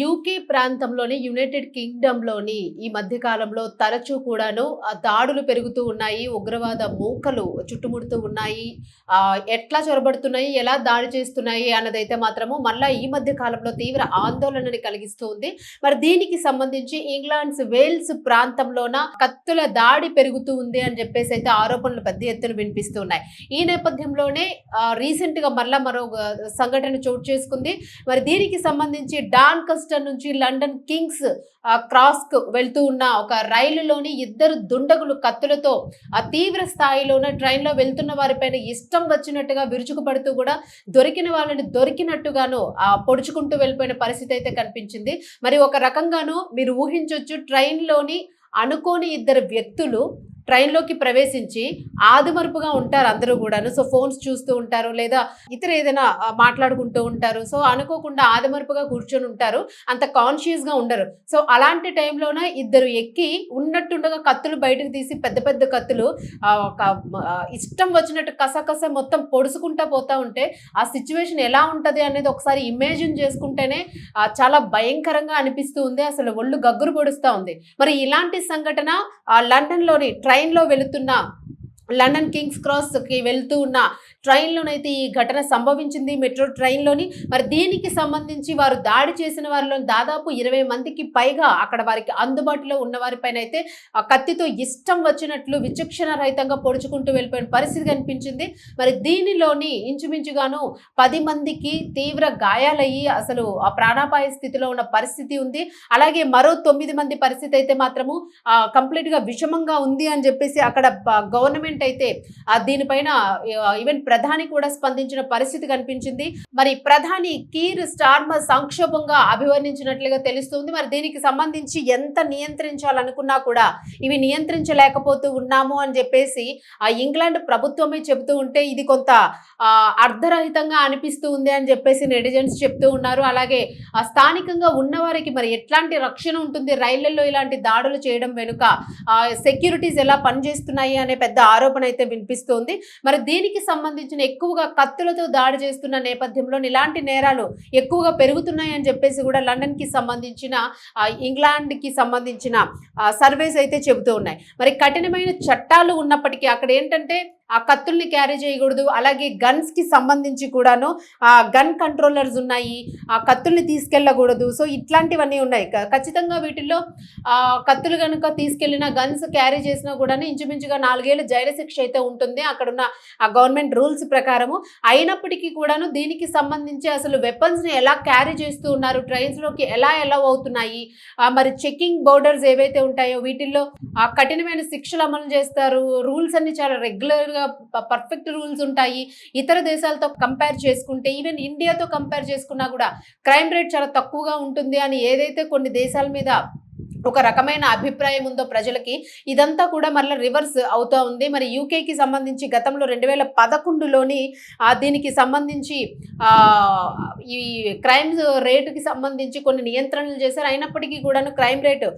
UK ప్రాంతంలోని United కింగ్డమ్లోని ఈ మధ్యకాలంలో తరచూ కూడాను దాడులు పెరుగుతూ ఉన్నాయి ఉగ్రవాద మూకలు చుట్టుముడుతూ ఉన్నాయి. ఎట్లా చొరబడుతున్నాయి ఎలా దాడి చేస్తున్నాయి అన్నదైతే మాత్రము మళ్ళా ఈ మధ్య కాలంలో తీవ్ర ఆందోళనని కలిగిస్తూ ఉంది మరి దీనికి సంబంధించి ఇంగ్లాండ్స్ వేల్స్ ప్రాంతంలోన కత్తుల దాడి పెరుగుతూ ఉంది అని చెప్పేసి అయితే ఆరోపణలు పెద్ద ఎత్తున వినిపిస్తున్నాయి. ఈ నేపథ్యంలోనే రీసెంట్గా మళ్ళీ మళ్ళా మరో సంఘటన చోటు చేసుకుంది. మరి దీనికి సంబంధించి డాన్ కస్టర్ నుంచి లండన్ కింగ్స్ క్రాస్కు వెళ్తూ ఉన్న ఒక రైలులోని ఇద్దరు దుండగులు కత్తులతో ఆ తీవ్ర స్థాయిలోన ట్రైన్లో వెళ్తున్న వారిపైన ఇష్టం వచ్చినట్టుగా విరుచుకుపడుతూ కూడా దొరికిన వాళ్ళని దొరికినట్టుగాను ఆ పొడుచుకుంటూ వెళ్ళిపోయిన పరిస్థితి అయితే కనిపించింది. మరి ఒక రకంగాను మీరు ఊహించవచ్చు ట్రైన్లోని అనుకోని ఇద్దరు వ్యక్తులు ట్రైన్లోకి ప్రవేశించి ఆదిమరుపుగా ఉంటారు అందరూ కూడాను. సో ఫోన్స్ చూస్తూ ఉంటారు లేదా ఇతర ఏదైనా మాట్లాడుకుంటూ ఉంటారు. సో అనుకోకుండా ఆదిమరుపుగా కూర్చొని ఉంటారు. అంత కాన్షియస్గా ఉండరు. సో అలాంటి టైంలోన ఇద్దరు ఎక్కి ఉన్నట్టుండగా కత్తులు బయటకు తీసి పెద్ద పెద్ద కత్తులు ఒక ఇష్టం వచ్చినట్టు కసకస మొత్తం పొడుచుకుంటా పోతా ఉంటే ఆ సిచ్యువేషన్ ఎలా ఉంటుంది అనేది ఒకసారి ఇమేజిన్ చేసుకుంటేనే చాలా భయంకరంగా అనిపిస్తూ ఉంది. అసలు ఒళ్ళు గగ్గురు పొడుస్తూ ఉంది. మరి ఇలాంటి సంఘటన లండన్లోని ట్రై ట్రైన్లో వెళుతున్న లండన్ కింగ్స్ క్రాస్కి వెళ్తూ ఉన్న ట్రైన్లోనైతే ఈ ఘటన సంభవించింది. మెట్రో ట్రైన్లోని మరి దీనికి సంబంధించి వారు దాడి చేసిన వారిలో దాదాపు ఇరవై మందికి పైగా అక్కడ వారికి అందుబాటులో ఉన్న వారిపైన అయితే ఆ కత్తితో ఇష్టం వచ్చినట్లు విచక్షణ రహితంగా పొడుచుకుంటూ వెళ్ళిపోయిన పరిస్థితి కనిపించింది. మరి దీనిలోని ఇంచుమించుగాను పది మందికి తీవ్ర గాయాలయ్యి అసలు ఆ ప్రాణాపాయ స్థితిలో ఉన్న పరిస్థితి ఉంది. అలాగే మరో తొమ్మిది మంది పరిస్థితి అయితే మాత్రము కంప్లీట్గా విషమంగా ఉంది అని చెప్పేసి అక్కడ గవర్నమెంట్ అయితే దీనిపైన ఈవెన్ ప్రధాని కూడా స్పందించిన పరిస్థితి కనిపించింది. మరి ప్రధాని కీర్ స్టార్మర్ సంక్షోభంగా అభివర్ణించినట్లుగా తెలుస్తుంది. మరి దీనికి సంబంధించి ఎంత నియంత్రించాలనుకున్నా కూడా ఇవి నియంత్రించలేకపోతూ ఉన్నాము అని చెప్పేసి ఆ ఇంగ్లాండ్ ప్రభుత్వమే చెబుతూ ఉంటే ఇది కొంత అర్ధరహితంగా అనిపిస్తూ ఉంది అని చెప్పేసి నెటిజన్స్ చెప్తూ ఉన్నారు. అలాగే ఆ స్థానికంగా ఉన్నవారికి మరి ఎట్లాంటి రక్షణ ఉంటుంది? రైళ్ళలో ఇలాంటి దాడులు చేయడం వెనుక సెక్యూరిటీస్ ఎలా పనిచేస్తున్నాయి అనే పెద్ద ఆరోపణ అయితే వినిపిస్తోంది. మరి దీనికి సంబంధించిన ఎక్కువగా కత్తులతో దాడి చేస్తున్న నేపథ్యంలో ఇలాంటి నేరాలు ఎక్కువగా పెరుగుతున్నాయి అని చెప్పేసి కూడా లండన్కి సంబంధించిన ఇంగ్లాండ్కి ఇంగ్లాండ్కి సంబంధించిన సర్వేస్ అయితే చెబుతూ ఉన్నాయి. మరి కఠినమైన చట్టాలు ఉన్నప్పటికీ అక్కడ ఏంటంటే ఆ కత్తుల్ని క్యారీ చేయకూడదు. అలాగే గన్స్కి సంబంధించి కూడాను ఆ గన్ కంట్రోలర్స్ ఉన్నాయి. ఆ కత్తుల్ని తీసుకెళ్ళకూడదు. సో ఇట్లాంటివన్నీ ఉన్నాయి. ఖచ్చితంగా వీటిల్లో ఆ కత్తులు కనుక తీసుకెళ్ళిన గన్స్ క్యారీ చేసినా కూడా ఇంచుమించుగా నాలుగేళ్ళు జైలు శిక్ష అయితే ఉంటుంది. అక్కడున్న ఆ గవర్నమెంట్ రూల్స్ ప్రకారము. అయినప్పటికీ కూడాను దీనికి సంబంధించి అసలు వెపన్స్ని ఎలా క్యారీ చేస్తూ ఉన్నారు? ట్రైన్స్లోకి ఎలా ఎలా అవుతున్నాయి? మరి చెకింగ్ బోర్డర్స్ ఏవైతే ఉంటాయో వీటిల్లో ఆ కఠినమైన శిక్షలు అమలు చేస్తారు. రూల్స్ అన్ని చాలా రెగ్యులర్ గా పర్ఫెక్ట్ రూల్స్ ఉంటాయి. ఇతర దేశాలతో కంపేర్ చేసుకుంటే ఈవెన్ ఇండియాతో కంపేర్ చేసుకున్నా కూడా క్రైమ్ రేట్ చాలా తక్కువగా ఉంటుంది అని ఏదైతే కొన్ని దేశాల మీద ఒక రకమైన అభిప్రాయం ఉందో ప్రజలకి ఇదంతా కూడా మరలా రివర్స్ అవుతూ ఉంది. మరి యూకేకి సంబంధించి గతంలో రెండు వేల పదకొండులోని దీనికి సంబంధించి ఈ క్రైమ్ రేటుకి సంబంధించి కొన్ని నియంత్రణలు చేశారు. అయినప్పటికీ కూడాను క్రైమ్ రేటు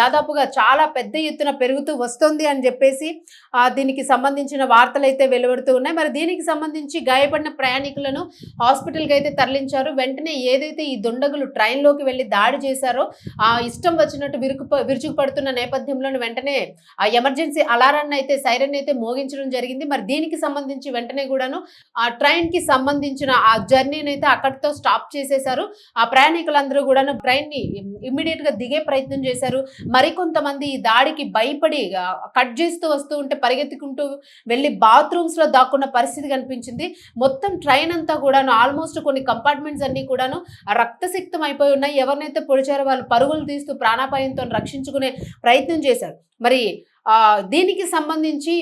దాదాపుగా చాలా పెద్ద ఎత్తున పెరుగుతూ వస్తుంది అని చెప్పేసి దీనికి సంబంధించిన వార్తలు అయితే వెలువడుతూ ఉన్నాయి. మరి దీనికి సంబంధించి గాయపడిన ప్రయాణికులను హాస్పిటల్కి అయితే తరలించారు. వెంటనే ఏదైతే ఈ దుండగులు ట్రైన్లోకి వెళ్ళి దాడి చేశారో ఆ ఇష్టం వచ్చినట్టు విరుకు విరుచుకుపడుతున్న నేపథ్యంలో వెంటనే ఆ ఎమర్జెన్సీ అలారాన్ని అయితే సైరన్ అయితే మోగించడం జరిగింది. మరి దీనికి సంబంధించి వెంటనే కూడాను ఆ ట్రైన్కి సంబంధించిన ఆ జర్నీని అయితే అక్కడితో స్టాప్ చేసేశారు. ఆ ప్రయాణికులందరూ కూడాను ట్రైన్ని ఇమ్మీడియట్గా దిగే ప్రయత్నం చేశారు. మరికొంతమంది ఈ దాడికి భయపడి కట్ చేస్తూ వస్తూ ఉంటే పరిగెత్తుకుంటూ వెళ్ళి బాత్రూమ్స్లో దాక్కున్న పరిస్థితి కనిపించింది. మొత్తం ట్రైన్ అంతా కూడాను ఆల్మోస్ట్ కొన్ని కంపార్ట్మెంట్స్ అన్ని కూడాను రక్తసిక్తం అయిపోయి ఉన్నాయి. ఎవరినైతే పొడిచారో వాళ్ళు పరుగులు తీస్తూ ప్రాణాపాయంతో రక్షించుకునే ప్రయత్నం చేశారు. మరి ఆ, దీనికి సంబంధించి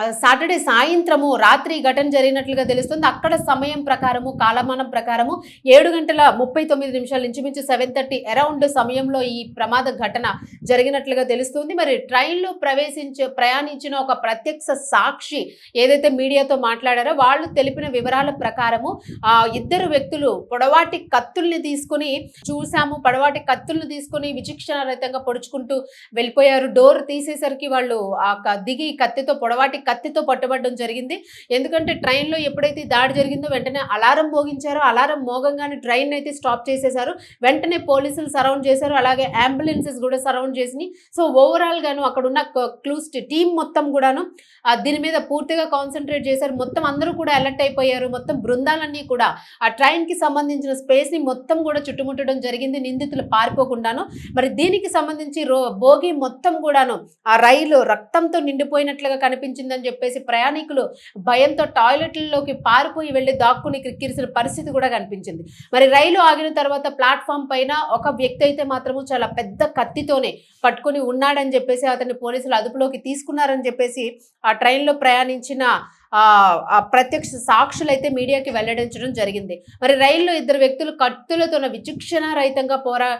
సాటర్డే సాయంత్రము రాత్రి ఘటన జరిగినట్లుగా తెలుస్తుంది. అక్కడ సమయం ప్రకారము కాలమానం ప్రకారము ఏడు గంటల ముప్పై తొమ్మిది నిమిషాల ఇంచుమించు సెవెన్ థర్టీ అరౌండ్ సమయంలో ఈ ప్రమాద ఘటన జరిగినట్లుగా తెలుస్తుంది. మరి ట్రైన్లో ప్రవేశించే ప్రయాణించిన ఒక ప్రత్యక్ష సాక్షి ఏదైతే మీడియాతో మాట్లాడారో వాళ్ళు తెలిపిన వివరాల ప్రకారము ఆ ఇద్దరు వ్యక్తులు పొడవాటి కత్తుల్ని తీసుకుని చూసాము పొడవాటి కత్తుల్ని తీసుకుని విచక్షణ రహితంగా పొడుచుకుంటూ వెళ్ళిపోయారు. డోర్ తీసేసరికి వాళ్ళు ఆ క- దిగి కత్తితో పొడవాటి కత్తితో పట్టుబడడం జరిగింది. ఎందుకంటే ట్రైన్లో ఎప్పుడైతే దాడి జరిగిందో వెంటనే అలారం మోగించారో. అలారం మోగంగానే ట్రైన్ అయితే స్టాప్ చేసేశారు వెంటనే పోలీసులు సరౌండ్ చేశారు. అలాగే అంబులెన్సెస్ కూడా సరౌండ్ చేసినాయి. సో ఓవరాల్ గాను అక్కడ ఉన్న క్లూస్ టీం మొత్తం కూడాను ఆ, దీని మీద పూర్తిగా కాన్సన్ట్రేట్ చేశారు. మొత్తం అందరూ కూడా అలర్ట్ అయిపోయారు. మొత్తం బృందాలన్నీ కూడా ఆ ట్రైన్కి సంబంధించిన స్పేస్ని మొత్తం కూడా చుట్టుముట్టడం జరిగింది. నిందితులు పారిపోకుండాను. మరి దీనికి సంబంధించి రో భోగి మొత్తం కూడాను ఆ రైలు రక్తంతో నిండిపోయినట్లుగా కనిపించింది. కనిపించిందని చెప్పేసి ప్రయాణికులు భయంతో టాయిలెట్లలోకి పారిపోయి వెళ్ళి దాక్కుని క్రిక్కిరిసిన పరిస్థితి కూడా కనిపించింది. మరి రైలు ఆగిన తర్వాత ప్లాట్ఫామ్ పైన ఒక వ్యక్తి అయితే మాత్రము చాలా పెద్ద కత్తితోనే పట్టుకొని ఉన్నాడని చెప్పేసి అతన్ని పోలీసులు అదుపులోకి తీసుకున్నారని చెప్పేసి ఆ ట్రైన్లో ప్రయాణించిన ప్రత్యక్ష సాక్షులు అయితే మీడియాకి వెల్లడించడం జరిగింది. మరి రైల్లో ఇద్దరు వ్యక్తులు కత్తులతో విచక్షణ రహితంగా పోరా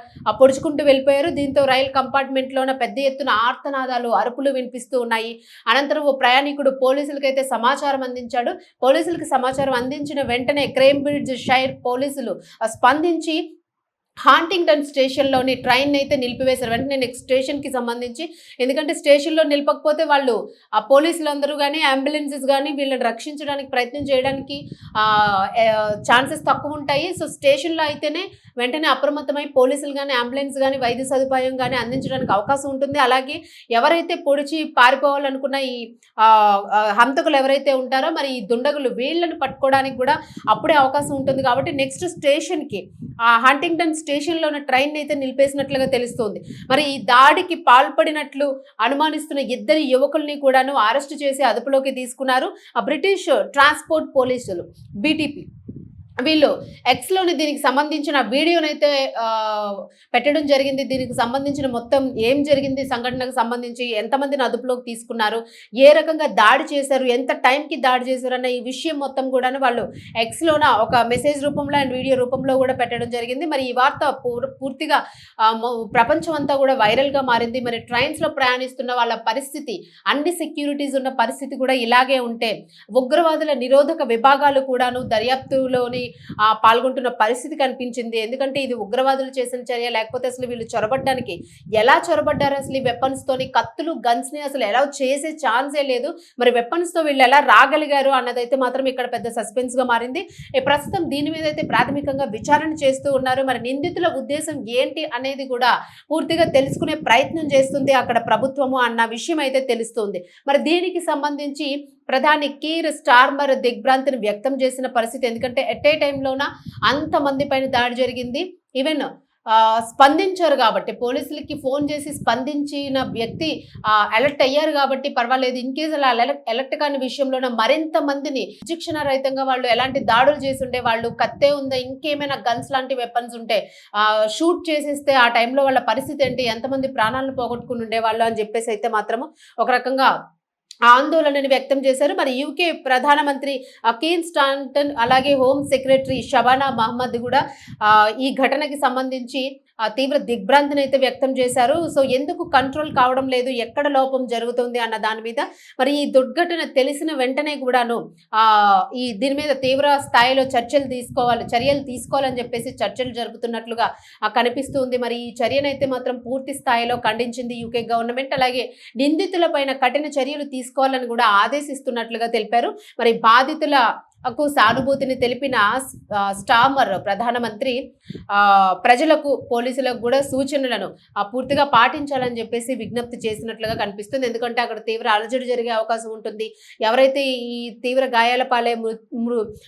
పొడుచుకుంటూ వెళ్ళిపోయారు. దీంతో రైలు కంపార్ట్మెంట్లోన పెద్ద ఎత్తున ఆర్తనాదాలు అరుపులు వినిపిస్తూ ఉన్నాయి. అనంతరం ఓ ప్రయాణికుడు పోలీసులకైతే సమాచారం అందించాడు. పోలీసులకు సమాచారం అందించిన వెంటనే క్రేంబ్రిడ్జ్ షైర్ పోలీసులు స్పందించి హాంటింగ్టన్ స్టేషన్లోని ట్రైన్ అయితే నిలిపివేశారు. వెంటనే నెక్స్ట్ స్టేషన్కి సంబంధించి. ఎందుకంటే స్టేషన్లో నిలపకపోతే వాళ్ళు ఆ పోలీసులు అందరూ కానీ అంబులెన్సెస్ కానీ వీళ్ళని రక్షించడానికి ప్రయత్నం చేయడానికి ఛాన్సెస్ తక్కువ ఉంటాయి. సో స్టేషన్లో అయితేనే వెంటనే అప్రమత్తమై పోలీసులు కానీ అంబులెన్స్ కానీ వైద్య సదుపాయం కానీ అందించడానికి అవకాశం ఉంటుంది. అలాగే ఎవరైతే పొడిచి పారిపోవాలనుకున్న ఈ హంతకులు ఎవరైతే ఉంటారో మరి ఈ దుండగులు వీళ్ళని పట్టుకోవడానికి కూడా అప్పుడే అవకాశం ఉంటుంది. కాబట్టి నెక్స్ట్ స్టేషన్కి హంటింగ్టన్ స్టేషన్లో ఉన్న ట్రైన్ అయితే నిలిపేసినట్లుగా తెలుస్తోంది. మరి ఈ దాడికి పాల్పడినట్లు అనుమానిస్తున్న ఇద్దరు యువకుల్ని కూడాను అరెస్టు చేసి అదుపులోకి తీసుకున్నారు ఆ బ్రిటిష్ ట్రాన్స్పోర్ట్ పోలీసులు బీటీపీ వీళ్ళు ఎక్స్లోని దీనికి సంబంధించిన వీడియోనైతే అయితే పెట్టడం జరిగింది. దీనికి సంబంధించిన మొత్తం ఏం జరిగింది? సంఘటనకు సంబంధించి ఎంతమందిని అదుపులోకి తీసుకున్నారు? ఏ రకంగా దాడి చేశారు? ఎంత టైంకి దాడి చేశారు? అన్న ఈ విషయం మొత్తం కూడాను వాళ్ళు ఎక్స్లోన ఒక మెసేజ్ రూపంలో అండ్ వీడియో రూపంలో కూడా పెట్టడం జరిగింది. మరి ఈ వార్త పూర్తిగా ప్రపంచం అంతా కూడా వైరల్గా మారింది. మరి ట్రైన్స్లో ప్రయాణిస్తున్న వాళ్ళ పరిస్థితి అన్ని సెక్యూరిటీస్ ఉన్న పరిస్థితి కూడా ఇలాగే ఉంటే ఉగ్రవాదుల నిరోధక విభాగాలు కూడాను దర్యాప్తులోని పాల్గొంటున్న పరిస్థితి కనిపించింది. ఎందుకంటే ఇది ఉగ్రవాదులు చేసిన చర్య లేకపోతే అసలు వీళ్ళు చొరబడ్డానికి ఎలా చొరబడ్డారు? అసలు ఈ వెపన్స్ తోని కత్తులు గన్స్ని అసలు ఎలా చేసే ఛాన్సే లేదు. మరి వెపన్స్తో వీళ్ళు ఎలా రాగలిగారు అన్నదైతే మాత్రం ఇక్కడ పెద్ద సస్పెన్స్గా మారింది. ప్రస్తుతం దీని మీద అయితే ప్రాథమికంగా విచారణ చేస్తూ ఉన్నారు. మరి నిందితుల ఉద్దేశం ఏంటి అనేది కూడా పూర్తిగా తెలుసుకునే ప్రయత్నం చేస్తుంది అక్కడ ప్రభుత్వము అన్న విషయం అయితే తెలుస్తుంది. మరి దీనికి సంబంధించి ప్రధాని కీర్ స్టార్మర్ దిగ్భ్రాంతిని వ్యక్తం చేసిన పరిస్థితి ఎందుకంటే ఎట్ ఏ టైంలోన అంతమంది పైన దాడి జరిగింది. ఈవెన్ స్పందించారు కాబట్టి పోలీసులకి ఫోన్ చేసి స్పందించిన వ్యక్తి అలర్ట్ అయ్యారు కాబట్టి పర్వాలేదు. ఇన్ కేసు అలా అలర్ట్ కాని విషయంలోన మరింత మందిని శిక్షణ రహితంగా వాళ్ళు ఎలాంటి దాడులు చేసి ఉండే వాళ్ళు కత్తే ఉందా ఇంకేమైనా గన్స్ లాంటి వెపన్స్ ఉంటే షూట్ చేసేస్తే ఆ టైంలో వాళ్ళ పరిస్థితి ఏంటి ఎంతమంది ప్రాణాలను పోగొట్టుకుని ఉండేవాళ్ళు అని చెప్పేసి అయితే మాత్రము ఒక రకంగా ఆందోళనను వ్యక్తం చేశారు. మరి యూకే ప్రధానమంత్రి అకీన్ స్టాంటన్ అలాగే హోమ్ సెక్రటరీ షబానా మహమ్మద్ కూడా ఈ ఘటనకి సంబంధించి తీవ్ర దిగ్భ్రాంతిని అయితే వ్యక్తం చేశారు. సో ఎందుకు కంట్రోల్ కావడం లేదు? ఎక్కడ లోపం జరుగుతుంది అన్న దాని మీద మరి ఈ దుర్ఘటన తెలిసిన వెంటనే కూడాను ఆ, ఈ దీని మీద తీవ్ర స్థాయిలో చర్చలు తీసుకోవాలి చర్యలు తీసుకోవాలని చెప్పేసి చర్చలు జరుగుతున్నట్లుగా కనిపిస్తుంది మరి ఈ చర్యనైతే మాత్రం పూర్తి స్థాయిలో ఖండించింది యూకే గవర్నమెంట్. అలాగే నిందితులపైన కఠిన చర్యలు తీసుకోవాలని కూడా ఆదేశిస్తున్నట్లుగా తెలిపారు. మరి బాధితుల కు సానుభూతిని తెలిపిన స్టామర్ ప్రధానమంత్రి ప్రజలకు పోలీసులకు కూడా సూచనలను ఆ, పూర్తిగా పాటించాలని చెప్పేసి విజ్ఞప్తి చేసినట్లుగా కనిపిస్తుంది. ఎందుకంటే అక్కడ తీవ్ర అలజడి జరిగే అవకాశం ఉంటుంది. ఎవరైతే ఈ తీవ్ర గాయాల పాలే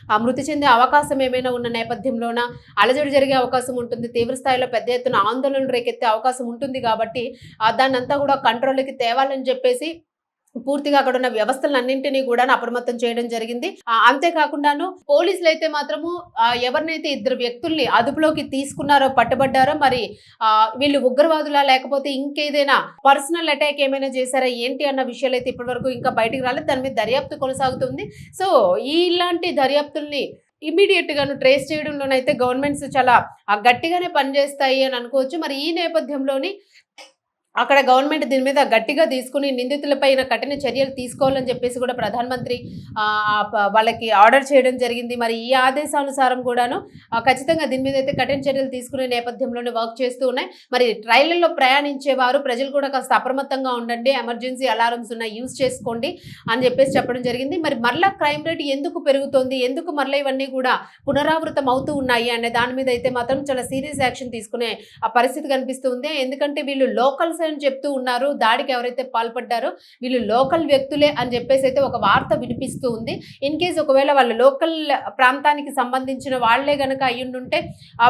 ఆ, మృతి చెందే అవకాశం ఏమైనా ఉన్న నేపథ్యంలోన అలజడి జరిగే అవకాశం ఉంటుంది. తీవ్ర స్థాయిలో పెద్ద ఎత్తున ఆందోళనలు రేకెత్తే అవకాశం ఉంటుంది కాబట్టి దాన్నంతా కూడా కంట్రోల్కి తేవాలని చెప్పేసి పూర్తిగా అక్కడ ఉన్న వ్యవస్థలన్నింటినీ కూడా అప్రమత్తం చేయడం జరిగింది. అంతేకాకుండాను పోలీసులు అయితే మాత్రము ఎవరినైతే ఇద్దరు వ్యక్తుల్ని అదుపులోకి తీసుకున్నారో పట్టుబడ్డారో మరి వీళ్ళు ఉగ్రవాదులా లేకపోతే ఇంకేదైనా పర్సనల్ అటాక్ ఏమైనా చేశారా ఏంటి అన్న విషయాలు అయితే ఇప్పటివరకు ఇంకా బయటకు రాలేదు. దాని మీద దర్యాప్తు కొనసాగుతుంది. సో ఇలాంటి దర్యాప్తుల్ని ఇమీడియట్ గాను ట్రేస్ చేయడంలోనైతే గవర్నమెంట్స్ చాలా గట్టిగానే పనిచేస్తాయి అని అనుకోవచ్చు. మరి ఈ నేపథ్యంలోని అక్కడ గవర్నమెంట్ దీని మీద గట్టిగా తీసుకుని నిందితులపైన కఠిన చర్యలు తీసుకోవాలని చెప్పేసి కూడా ప్రధానమంత్రి వాళ్ళకి ఆర్డర్ చేయడం జరిగింది. మరి ఈ ఆదేశానుసారం కూడాను ఖచ్చితంగా దీని మీద అయితే కఠిన చర్యలు తీసుకునే నేపథ్యంలోనే వర్క్ చేస్తూ ఉన్నాయి. మరి రైళ్ళలో ప్రయాణించే వారు ప్రజలు కూడా కాస్త అప్రమత్తంగా ఉండండి ఎమర్జెన్సీ అలారమ్స్ ఉన్నాయి యూజ్ చేసుకోండి అని చెప్పేసి చెప్పడం జరిగింది. మరి మరలా క్రైమ్ రేట్ ఎందుకు పెరుగుతోంది? ఎందుకు మరలా ఇవన్నీ కూడా పునరావృతం అవుతూ ఉన్నాయి అనే దాని మీద అయితే మాత్రం చాలా సీరియస్ యాక్షన్ తీసుకునే ఆ పరిస్థితి కనిపిస్తుంది ఎందుకంటే వీళ్ళు లోకల్స్ అని చెప్తూ ఉన్నారు. దాడికి ఎవరైతే పాల్పడ్డారో వీళ్ళు లోకల్ వ్యక్తులే అని చెప్పేసి అయితే ఒక వార్త వినిపిస్తూ ఉంది. ఇన్ కేస్ ఒకవేళ వాళ్ళు లోకల్ ప్రాంతానికి సంబంధించిన వాళ్ళే గనక అయ్యుండుంటే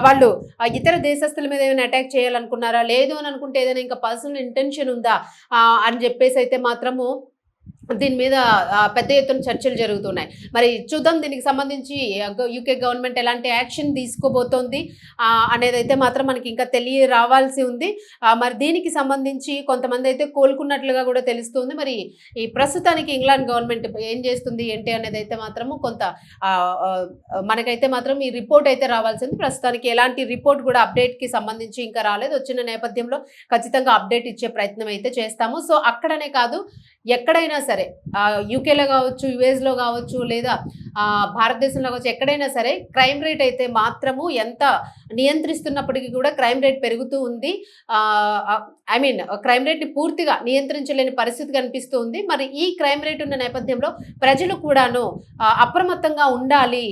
వాళ్ళు ఆ ఇతర దేశస్తుల మీద ఏమైనా అటాక్ చేయాలనుకున్నారా? లేదు అని అనుకుంటే ఏదైనా ఇంకా పర్సనల్ ఇంటెన్షన్ ఉందా? అని చెప్పేసి అయితే మాత్రము దీని మీద పెద్ద ఎత్తున చర్చలు జరుగుతున్నాయి. మరి చూద్దాం దీనికి సంబంధించి యూకే గవర్నమెంట్ ఎలాంటి యాక్షన్ తీసుకోబోతోంది అనేది అయితే మాత్రం మనకి ఇంకా తెలియ రావాల్సి ఉంది మరి దీనికి సంబంధించి కొంతమంది అయితే కోలుకున్నట్లుగా కూడా తెలుస్తుంది. మరి ఈ ప్రస్తుతానికి ఇంగ్లాండ్ గవర్నమెంట్ ఏం చేస్తుంది ఏంటి అనేది అయితే మాత్రము కొంత మనకైతే మాత్రం ఈ రిపోర్ట్ అయితే రావాల్సింది ప్రస్తుతానికి ఎలాంటి రిపోర్ట్ కూడా అప్డేట్కి సంబంధించి ఇంకా రాలేదు. వచ్చిన నేపథ్యంలో ఖచ్చితంగా అప్డేట్ ఇచ్చే ప్రయత్నం అయితే చేస్తాము. సో అక్కడనే కాదు ఎక్కడైనా సరే యూకేలో కావచ్చు యుఎస్లో కావచ్చు లేదా భారతదేశంలో వచ్చి ఎక్కడైనా సరే క్రైమ్ రేట్ అయితే మాత్రము ఎంత నియంత్రిస్తున్నప్పటికీ కూడా క్రైమ్ రేట్ పెరుగుతూ ఉంది. ఐ మీన్ క్రైమ్ రేట్ని పూర్తిగా నియంత్రించలేని పరిస్థితి కనిపిస్తూ ఉంది. మరి ఈ క్రైమ్ రేట్ ఉన్న నేపథ్యంలో ప్రజలు కూడాను అప్రమత్తంగా ఉండాలి.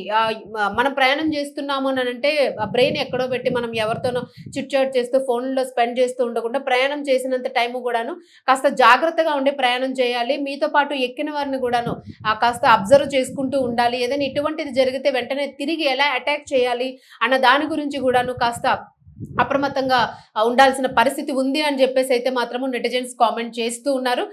మనం ప్రయాణం చేస్తున్నాము అని అంటే బ్రెయిన్ ఎక్కడో పెట్టి మనం ఎవరితోనో చిట్చాట్ చేస్తూ ఫోన్లో స్పెండ్ చేస్తూ ఉండకుండా ప్రయాణం చేసినంత టైము కూడాను కాస్త జాగ్రత్తగా ఉండి ప్రయాణం చేయాలి. మీతో పాటు ఎక్కిన వారిని కూడాను కాస్త అబ్జర్వ్ చేసుకుంటూ ఉండాలి. ఏదైనా ఇటువంటిది జరిగితే వెంటనే తిరిగి ఎలా అటాక్ చేయాలి అన్న దాని గురించి కూడాను కాస్త అప్రమత్తంగా ఉండాల్సిన పరిస్థితి ఉంది అని చెప్పేసి అయితే మాత్రము నెటిజన్స్ కామెంట్ చేస్తూ ఉన్నారు.